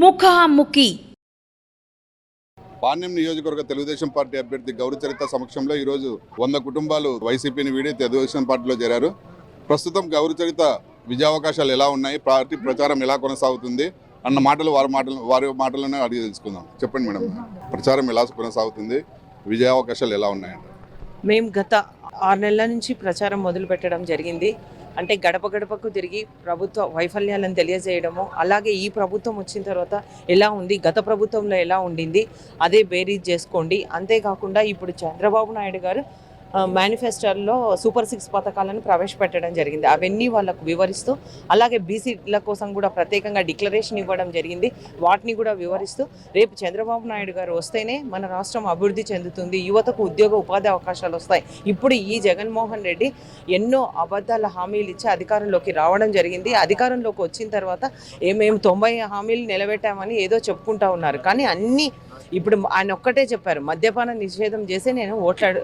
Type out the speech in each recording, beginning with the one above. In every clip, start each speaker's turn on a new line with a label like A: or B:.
A: ముఖాముఖి.
B: పాణ్యం నియోజకవర్గ తెలుగుదేశం పార్టీ అభ్యర్థి గౌరీ చరిత సమక్షంలో ఈరోజు వంద కుటుంబాలు వైసీపీని వీడి తెలుగుదేశం పార్టీలో చేరారు. ప్రస్తుతం గౌరీ చరిత విజయావకాశాలు ఎలా ఉన్నాయి? పార్టీ ప్రచారం ఎలా కొనసాగుతుంది? అన్న మాటలు వారి మాటలు వారి మాటలోనే అడిగి తెలుసుకుందాం. చెప్పండి మేడం. ప్రచారం ఎలా కొనసాగుతుంది? విజయావకాశాలు ఎలా ఉన్నాయండి
C: మేము గత ఆరు నెలల నుంచి ప్రచారం మొదలు పెట్టడం జరిగింది. అంటే గడప గడపకు తిరిగి ప్రభుత్వ వైఫల్యాలను తెలియజేయడము అలాగే ఈ ప్రభుత్వం వచ్చిన తర్వాత ఎలా ఉంది గత ప్రభుత్వంలో ఎలా ఉండింది అదే బేరీజ్ చేసుకోండి. అంతేకాకుండా ఇప్పుడు చంద్రబాబు నాయుడు గారు మేనిఫెస్టోల్లో సూపర్ సిక్స్ పథకాలను ప్రవేశపెట్టడం జరిగింది. అవన్నీ వాళ్ళకు వివరిస్తూ అలాగే బీసీల కోసం కూడా ప్రత్యేకంగా డిక్లరేషన్ ఇవ్వడం జరిగింది. వాటిని కూడా వివరిస్తూ రేపు చంద్రబాబు నాయుడు గారు వస్తేనే మన రాష్ట్రం అభివృద్ధి చెందుతుంది యువతకు ఉద్యోగ ఉపాధి అవకాశాలు వస్తాయి. ఇప్పుడు ఈ జగన్మోహన్ రెడ్డి ఎన్నో అబద్ధాల హామీలు ఇచ్చి అధికారంలోకి రావడం జరిగింది. అధికారంలోకి వచ్చిన తర్వాత ఏ మేము తొంభై హామీలు నిలబెట్టామని ఏదో చెప్పుకుంటా ఉన్నారు. కానీ అన్ని ఇప్పుడు ఆయన ఒక్కటే చెప్పారు మద్యపాన నిషేధం చేసి నేను ఓట్లాడు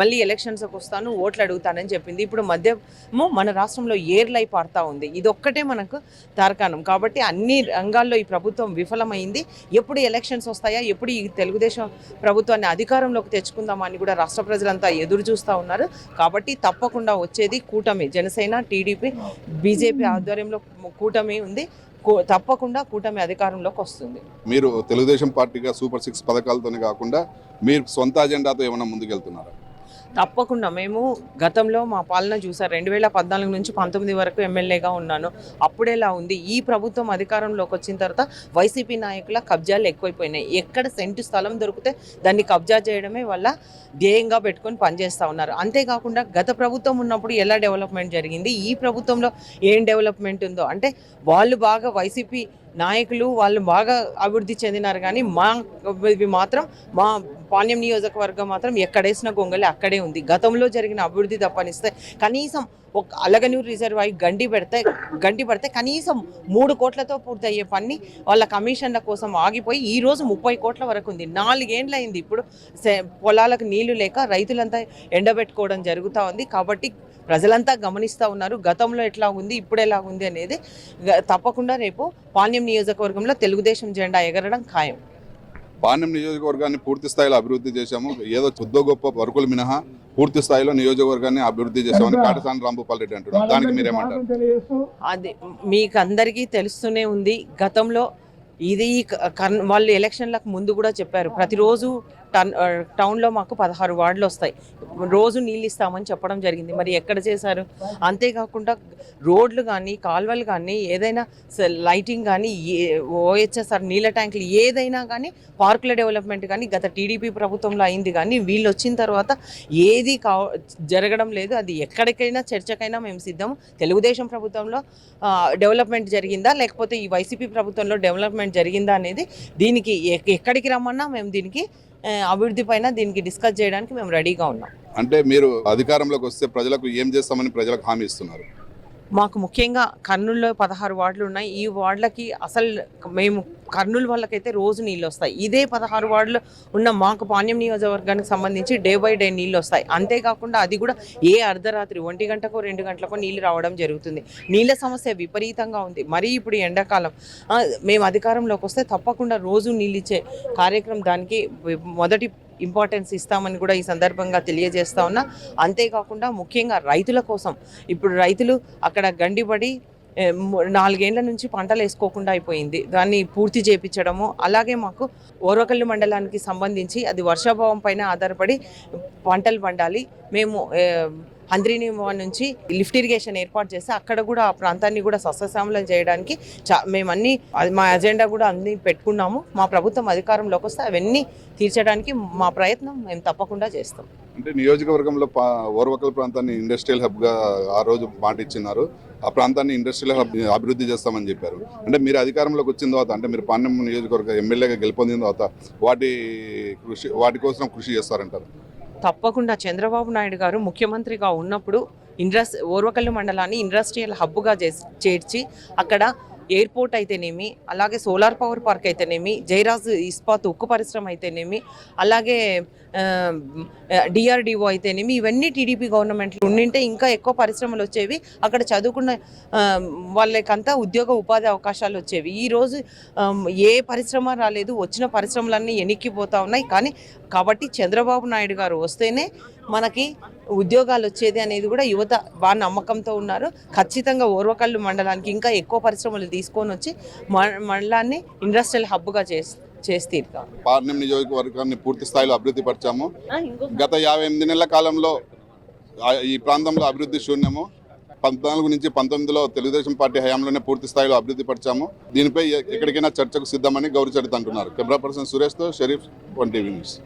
C: మళ్ళీ ఎలక్షన్స్కి వస్తాను ఓట్లు అడుగుతానని చెప్పింది. ఇప్పుడు మద్యము మన రాష్ట్రంలో ఏర్లై పారుతా ఉంది. ఇది ఒక్కటే మనకు తార్కాణం. కాబట్టి అన్ని రంగాల్లో ఈ ప్రభుత్వం విఫలమైంది. ఎప్పుడు ఎలక్షన్స్ వస్తాయా ఎప్పుడు ఈ తెలుగుదేశం ప్రభుత్వాన్ని అధికారంలోకి తెచ్చుకుందామా అని కూడా రాష్ట్ర ప్రజలంతా ఎదురు చూస్తూ ఉన్నారు. కాబట్టి తప్పకుండా వచ్చేది కూటమి జనసేన టీడీపీ బీజేపీ ఆధ్వర్యంలో కూటమి ఉంది. తప్పకుండా కూటమి అధికారంలోకి వస్తుంది.
B: మీరు తెలుగుదేశం పార్టీగా సూపర్ సిక్స్ పథకాలతోనే కాకుండా మీరు సొంత అజెండాతో ఏమైనా ముందుకెళ్తున్నారా?
C: తప్పకుండా. మేము గతంలో మా పాలన చూసారు. రెండు వేల పద్నాలుగు నుంచి పంతొమ్మిది వరకు ఎమ్మెల్యేగా ఉన్నాను. అప్పుడేలా ఉంది. ఈ ప్రభుత్వం అధికారంలోకి వచ్చిన తర్వాత వైసీపీ నాయకుల కబ్జాలు ఎక్కువైపోయినాయి. ఎక్కడ సెంటు స్థలం దొరికితే దాన్ని కబ్జా చేయడమే వల్ల ధ్యేయంగా పెట్టుకొని పనిచేస్తూ ఉన్నారు. అంతేకాకుండా గత ప్రభుత్వం ఉన్నప్పుడు ఎలా డెవలప్మెంట్ జరిగింది? ఈ ప్రభుత్వంలో ఏం డెవలప్మెంట్ ఉందో? అంటే వాళ్ళు బాగా వైసీపీ నాయకులు వాళ్ళు బాగా అభివృద్ధి చెందినారు కానీ మా ఇవి మాత్రం మా పాణ్యం నియోజకవర్గం మాత్రం ఎక్కడేసిన గొంగళి అక్కడే ఉంది. గతంలో జరిగిన అభివృద్ధి తప్పనిస్తే కనీసం ఒక అలగనూరు రిజర్వాయర్ గండి పెడితే గండి పెడితే కనీసం మూడు కోట్లతో పూర్తయ్యే పని వాళ్ళ కమిషన్ల కోసం ఆగిపోయి ఈ రోజు ముప్పై కోట్ల వరకు ఉంది. నాలుగేండ్లు అయింది ఇప్పుడు. సే- పొలాలకు నీళ్ళు లేక రైతులంతా ఎండబెట్టుకోవడం జరుగుతూ ఉంది. కాబట్టి ప్రజలంతా గమనిస్తూ ఉన్నారు. గతంలో ఎట్లా ఉంది ఇప్పుడు ఎలా ఉంది అనేది తప్పకుండా రేపు పాణ్యం నియోజకవర్గంలో తెలుగుదేశం జెండా ఎగరడం ఖాయం.
B: పాణ్యం నియోజకవర్గాన్ని పూర్తి స్థాయిలో అభివృద్ధి చేశాము. ఏదో కొద్దో గొప్ప వర్కులు మినహా పూర్తి స్థాయిలో నియోజకవర్గాన్ని అభివృద్ధి చేశామని కాటసాని రాంభూపాల్ రెడ్డి అంటున్నారు. దానికి మీరేమంటారు?
C: అది మీకు అందరికీ తెలుస్తూనే ఉంది. గతంలో ఇది క- వాళ్ళు ఎలక్షన్లకు ముందు కూడా చెప్పారు. ప్రతిరోజు టన్ టౌన్లో మాకు పదహారు వార్డులు వస్తాయి. రోజు నీళ్ళు ఇస్తామని చెప్పడం జరిగింది. మరి ఎక్కడ చేశారు? అంతేకాకుండా రోడ్లు కానీ కాల్వలు కానీ ఏదైనా స- లైటింగ్ కానీ ఓహెచ్ఎస్ఆర్ నీళ్ళ ట్యాంకులు ఏదైనా కానీ పార్కుల డెవలప్మెంట్ కానీ గత టీడీపీ ప్రభుత్వంలో అయింది కానీ వీళ్ళు వచ్చిన తర్వాత ఏది కా జరగడం లేదు. అది ఎక్కడికైనా చర్చకైనా మేము సిద్ధం తెలుగుదేశం ప్రభుత్వంలో డెవలప్మెంట్ జరిగిందా? లేకపోతే ఈ వైసీపీ ప్రభుత్వంలో డెవలప్మెంట్ జరిగిందా అనేది దీనికి ఎక్- ఎక్కడికి రమ్మన్నా మేము దీనికి అభివృద్ధి పైన దీనికి డిస్కస్ చేయడానికి మేము రెడీగా ఉన్నాం.
B: అంటే మీరు అధికారంలోకి వస్తే ప్రజలకు ఏం చేస్తామని ప్రజలకు హామీ ఇస్తున్నారు?
C: మాకు ముఖ్యంగా కర్నూలులో పదహారు వార్డులు ఉన్నాయి. ఈ వార్డులకి అసలు మేము కర్నూలు వాళ్ళకైతే రోజు నీళ్ళు వస్తాయి ఇదే పదహారు వార్డులు ఉన్న మాకు పాణ్యం నియోజకవర్గానికి సంబంధించి డే బై డే నీళ్ళు వస్తాయి అంతేకాకుండా అది కూడా ఏ అర్ధరాత్రి ఒంటి గంటకో రెండు గంటలకు నీళ్ళు రావడం జరుగుతుంది. నీళ్ళ సమస్య విపరీతంగా ఉంది. మరీ ఇప్పుడు ఎండాకాలం మేము అధికారంలోకి వస్తే తప్పకుండా రోజు నీళ్ళు ఇచ్చే కార్యక్రమం దానికి మొదటి ఇంపార్టెన్స్ ఇస్తామని కూడా ఈ సందర్భంగా తెలియజేస్తా ఉన్నా. అంతేకాకుండా ముఖ్యంగా రైతుల కోసం ఇప్పుడు రైతులు అక్కడ గండిపడి నాలుగేళ్ళ నుంచి పంటలు వేసుకోకుండా అయిపోయింది. దాన్ని పూర్తి చేపించడము అలాగే మాకు ఓరకల్లు మండలానికి సంబంధించి అది వర్షాభావం పైన ఆధారపడి పంటలు పండాలి. మేము ఏ, నుంచి లిఫ్ట్ ఇరిగేషన్ ఏర్పాటు చేస్తే అక్కడ కూడా ఆ ప్రాంతాన్ని కూడా సస్యశ్యామలం చేయడానికి చా మేమన్నీ మా అజెండా కూడా అన్ని పెట్టుకున్నాము. మా ప్రభుత్వం అధికారంలోకి వస్తే అవన్నీ తీర్చడానికి మా ప్రయత్నం మేము తప్పకుండా చేస్తాం.
B: అంటే నియోజకవర్గంలో ఓర్వకల్ ప్రాంతాన్ని ఇండస్ట్రియల్ హబ్గా ఆ రోజు మాట ఇచ్చినారు ఆ ప్రాంతాన్ని ఇండస్ట్రియల్ హబ్ అభివృద్ధి చేస్తామని చెప్పారు. అంటే మీరు అధికారంలోకి వచ్చిన తర్వాత అంటే మీరు పాండ్యం నియోజకవర్గ ఎమ్మెల్యేగా గెలుపొందిన తర్వాత వాటి కృషి వాటి కోసం కృషి చేస్తారంటారు?
C: తప్పకుండా. చంద్రబాబు నాయుడు గారు ముఖ్యమంత్రిగా ఉన్నప్పుడు ఇండస్ ఓర్వకల్లు మండలాన్ని ఇండస్ట్రియల్ హబ్గా చేర్చి అక్కడ ఎయిర్పోర్ట్ అయితేనేమి అలాగే సోలార్ పవర్ పార్క్ అయితేనేమి జైరాజ్ ఇస్పాత్ ఉక్కు పరిశ్రమ అయితేనేమి అలాగే డిఆర్డిఓ అయితేనేమి ఇవన్నీ టీడీపీ గవర్నమెంట్లు ఉండింటే ఇంకా ఎక్కువ పరిశ్రమలు వచ్చేవి. అక్కడ చదువుకున్న వాళ్ళకంతా ఉద్యోగ ఉపాధి అవకాశాలు వచ్చేవి. ఈరోజు ఏ పరిశ్రమ రాలేదు వచ్చిన పరిశ్రమలన్నీ ఎనిక్కిపోతా ఉన్నాయి. కానీ కాబట్టి చంద్రబాబు నాయుడు గారు వస్తేనే మనకి ఉద్యోగాలు వచ్చేది అనేది కూడా యువత బాగా నమ్మకంతో ఉన్నారు. ఖచ్చితంగా ఓర్వకల్లు మండలానికి ఇంకా ఎక్కువ పరిశ్రమలు తీసుకొని వచ్చి మ- మండలాన్ని ఇండస్ట్రియల్ హబ్గా చేసి చేసి తీరుతాం
B: పార్నిం నియోజకవర్గాన్ని పూర్తి స్థాయిలో అభివృద్ధి పరిచాము. గత యాభై ఎనిమిది నెలల కాలంలో ఈ ప్రాంతంలో అభివృద్ధి శూన్యము. పద్నాలుగు నుంచి పంతొమ్మిదిలో తెలుగుదేశం పార్టీ హయాంలోనే పూర్తి స్థాయిలో అభివృద్ధి పరిచాము. దీనిపై ఎక్కడికైనా చర్చకు సిద్ధమని గౌరీ చరిత అంటున్నారు. కెమెరా పర్సన్ సురేష్తో షరీఫ్ వన్ టీవీ న్యూస్.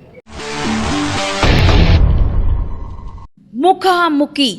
A: ముఖాముఖి